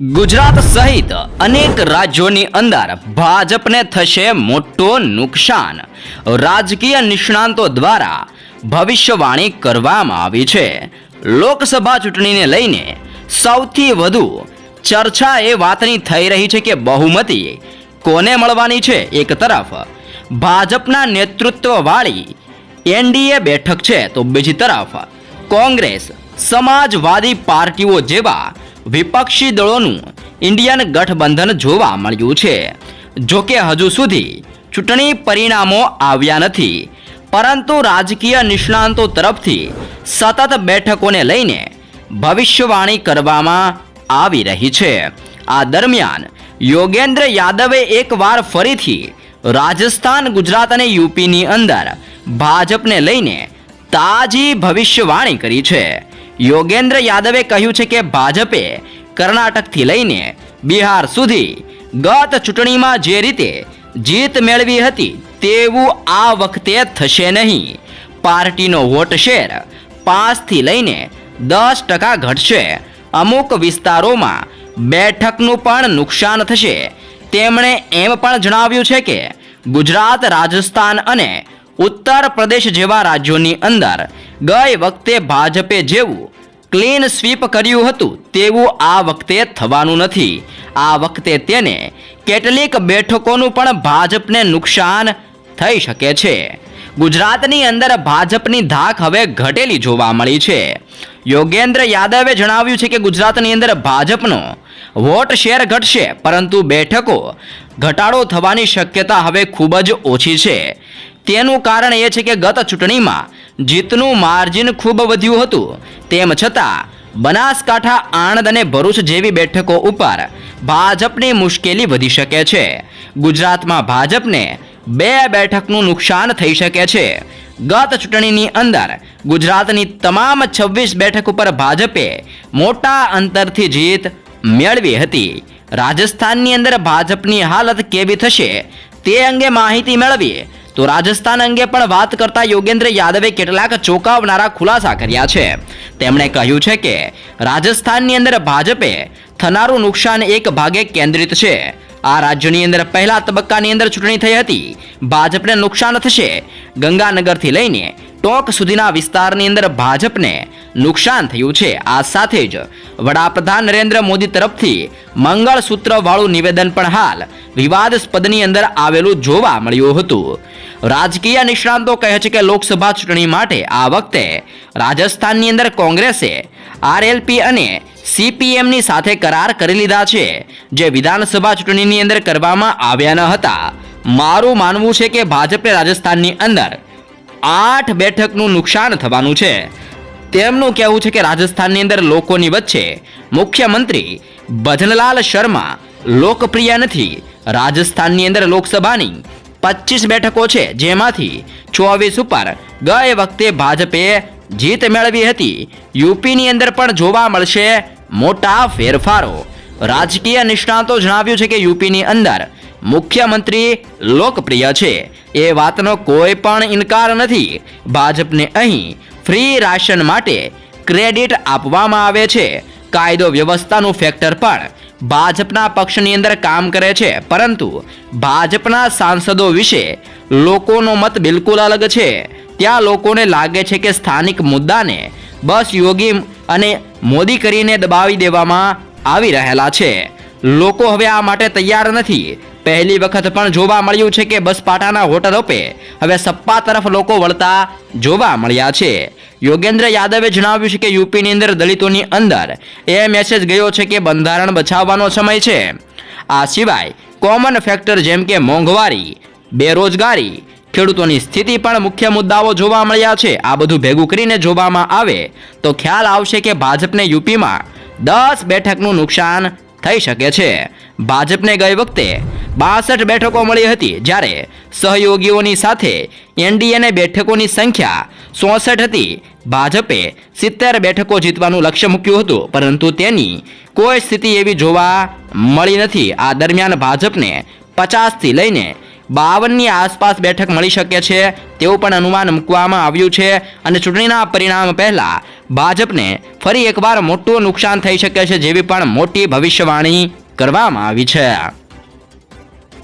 ગુજરાત સહિત અનેક રાજ્યોની અંદર ભાજપને થશે મોટું નુકસાન. રાજકીય નિષ્ણાંતો દ્વારા ભવિષ્યવાણી કરવામાં આવી છે. લોકસભા ચૂંટણીને લઈને સૌથી વધુ ચર્ચા એ વાતની થઈ રહી છે કે બહુમતી કોને મળવાની છે? એક તરફ ભાજપના નેતૃત્વવાળી એનડીએ બેઠક છે તો બીજી તરફ કોંગ્રેસ સમાજવાદી પાર્ટીઓ જેવા વિપક્ષી દળોનું ઇન્ડિયન ગઠબંધન જોવા મળ્યું છે. જો કે હજુ સુધી ચૂંટણી પરિણામો આવ્યા નથી, પરંતુ રાજકીય નિષ્ણાંતો તરફથી સતત બેઠકોને લઈને ભવિષ્યવાણી કરવામાં આવી રહી છે. આ દરમિયાન યોગેન્દ્ર યાદવે એકવાર ફરીથી રાજસ્થાન, ગુજરાત અને યુપીની અંદર ભાજપને લઈને તાજી ભવિષ્યવાણી કરી છે. યોગેન્દ્ર યાદવે કહ્યું છે કે ભાજપે કર્ણાટકથી લઈને બિહાર સુધી ગત ચૂંટણીમાં જે રીતે જીત મેળવી હતી તેવું આ વખતે થશે નહીં. પાર્ટીનો વોટ શેર પાંચથી લઈને દસ ટકા ઘટશે. અમુક વિસ્તારોમાં બેઠકનું પણ નુકસાન થશે. તેમણે એમ પણ જણાવ્યું છે કે ગુજરાત, રાજસ્થાન અને ઉત્તર પ્રદેશ જેવા રાજ્યોની અંદર ગઈ વખતે ભાજપે જેવું ક્લીન સ્વીપ કર્યું હતું, તેવું આ વખતે થવાનું નથી. આ વખતે તેને કેટલીક બેઠકોનું પણ ભાજપને નુકસાન થઈ શકે છે. ગુજરાતની અંદર ભાજપની ધાક હવે ઘટેલી જોવા મળી છે. યોગેન્દ્ર યાદવે જણાવ્યું છે કે ગુજરાતની અંદર ભાજપનો વોટ શેર ઘટશે, પરંતુ બેઠકો ઘટાડો થવાની શક્યતા હવે ખૂબ જ ઓછી છે. તેનું કારણ એ છે કે ગત ચૂંટણીમાં જીતનું માર્જિન ખૂબ વધ્યું હતું. તેમ છતાં, બનાસકાંઠા આણંદ અને ભરૂચ જેવી બેઠકો ઉપર ભાજપની મુશ્કેલી વધી શકે છે. ગુજરાતમાં ભાજપને બે બેઠકનું નુકસાન થઈ શકે છે. ગત ચૂંટણીની અંદર ગુજરાતની તમામ છવ્વીસ બેઠક ઉપર ભાજપે મોટા અંતરથી જીત મેળવી હતી. રાજસ્થાનની અંદર ભાજપની હાલત કેવી થશે તે અંગે માહિતી મેળવી તો રાજસ્થાન અંગે પણ વાત કરતા યોગેન્દ્ર યાદવે કેટલાક ચોંકાવનારા ખુલાસા કર્યા છે. તેમણે કહ્યું છે કે, રાજસ્થાનની અંદર ભાજપે થનારું નુકસાન એક ભાગે કેન્દ્રિત છે. આ રાજ્યોની અંદર પહેલા તબક્કાની અંદર ચૂંટણી થઈ હતી. ભાજપને નુકસાન થશે. ગંગાનગરથી લઈને ટોક સુધીના વિસ્તારની અંદર ભાજપને નુકસાન થયું છે. આ સાથે જ વડાપ્રધાન નરેન્દ્ર મોદી તરફથી મંગળસૂત્ર વાળું નિવેદન પણ હાલ વિવાદસ્પદની અંદર આવેલું જોવા મળ્યું હતું. રાજકીય નિષ્ણાંતો કહે છે કે લોકસભા ચૂંટણી માટે આ વખતે રાજસ્થાનની અંદર કોંગ્રેસે આરએલપી અને સીપીએમની સાથે કરાર કરી લીધા છે, જે વિધાનસભા ચૂંટણીની અંદર કરવામાં આવ્યા ન હતા. મારું માનવું છે કે ભાજપે રાજસ્થાનની અંદર આઠ બેઠકનું નુકસાન થવાનું છે. તેમનું કહેવું છે કે રાજસ્થાનની અંદર લોકોની વચ્ચે મુખ્યમંત્રી ભજનલાલ શર્મા લોકપ્રિય નથી. રાજસ્થાનની અંદર લોકસભાની પચીસ બેઠકો છે, જેમાંથી ચોવીસ ઉપર ગઈ વખતે ભાજપે જીત મેળવી હતી. યુપીની અંદર પણ જોવા મળશે મોટા ફેરફારો. રાજકીય નિષ્ણાતો જણાવ્યું છે કે યુપીની અંદર મુખ્યમંત્રી લોકપ્રિય છે. એ વાતનો કોઈ પણ ઇનકાર નથી. ભાજપને અહીં ફ્રી રાશન માટે ક્રેડિટ આપવામાં આવે છે. કાયદો વ્યવસ્થાનું ફેક્ટર પણ ભાજપના પક્ષની અંદર કામ કરે છે. પરંતુ ભાજપના સાંસદો વિશે લોકોનો મત બિલકુલ અલગ છે. ત્યાં લોકોને લાગે છે કે સ્થાનિક મુદ્દાને બસ યોગી અને મોદી કરીને દબાવી દેવામાં આવી રહેલા છે. લોકો હવે આ માટે તૈયાર નથી. પહેલી વખત પણ જોવા મળ્યું છે કે બસ પાટાના હોટલો હવે સપ્પા તરફ લોકો વળતા જોવા મળ્યા છે. યોગેન્દ્ર યાદવે જણાવ્યું છે કે યુપીની અંદર દલિતોની અંદર એ મેસેજ ગયો છે કે બંધારણ બચાવવાનો સમય છે. આ સિવાય કોમન ફેક્ટર જેમ કે મોંઘવારી, બેરોજગારી, ખેડૂતોની સ્થિતિ પણ મુખ્ય મુદ્દાઓ જોવા મળ્યા છે. આ બધું ભેગું કરીને જોવામાં આવે તો ખ્યાલ આવશે કે ભાજપને યુપીમાં દસ બેઠકનું નુકસાન થઈ શકે છે. ભાજપને ગઈ વખતે બાસઠ બેઠકો મળી હતી જ્યારે સહયોગીઓની સાથે એનડીએને બેઠકોની સંખ્યા ચોસઠ હતી ભાજપે સિત્તેર બેઠકો જીતવાનું લક્ષ્ય મૂક્યું હતું. પરંતુ તેની કોઈ સ્થિતિ એવી જોવા મળી નથી. આ દરમિયાન ભાજપને પચાસથી લઈને બાવનની આસપાસ બેઠક મળી શકે છે તેવું પણ અનુમાન મૂકવામાં આવ્યું છે અને ચૂંટણીના પરિણામ પહેલાં ભાજપને ફરી એકવાર મોટું નુકસાન થઈ શકે છે જેવી પણ મોટી ભવિષ્યવાણી કરવામાં આવી છે.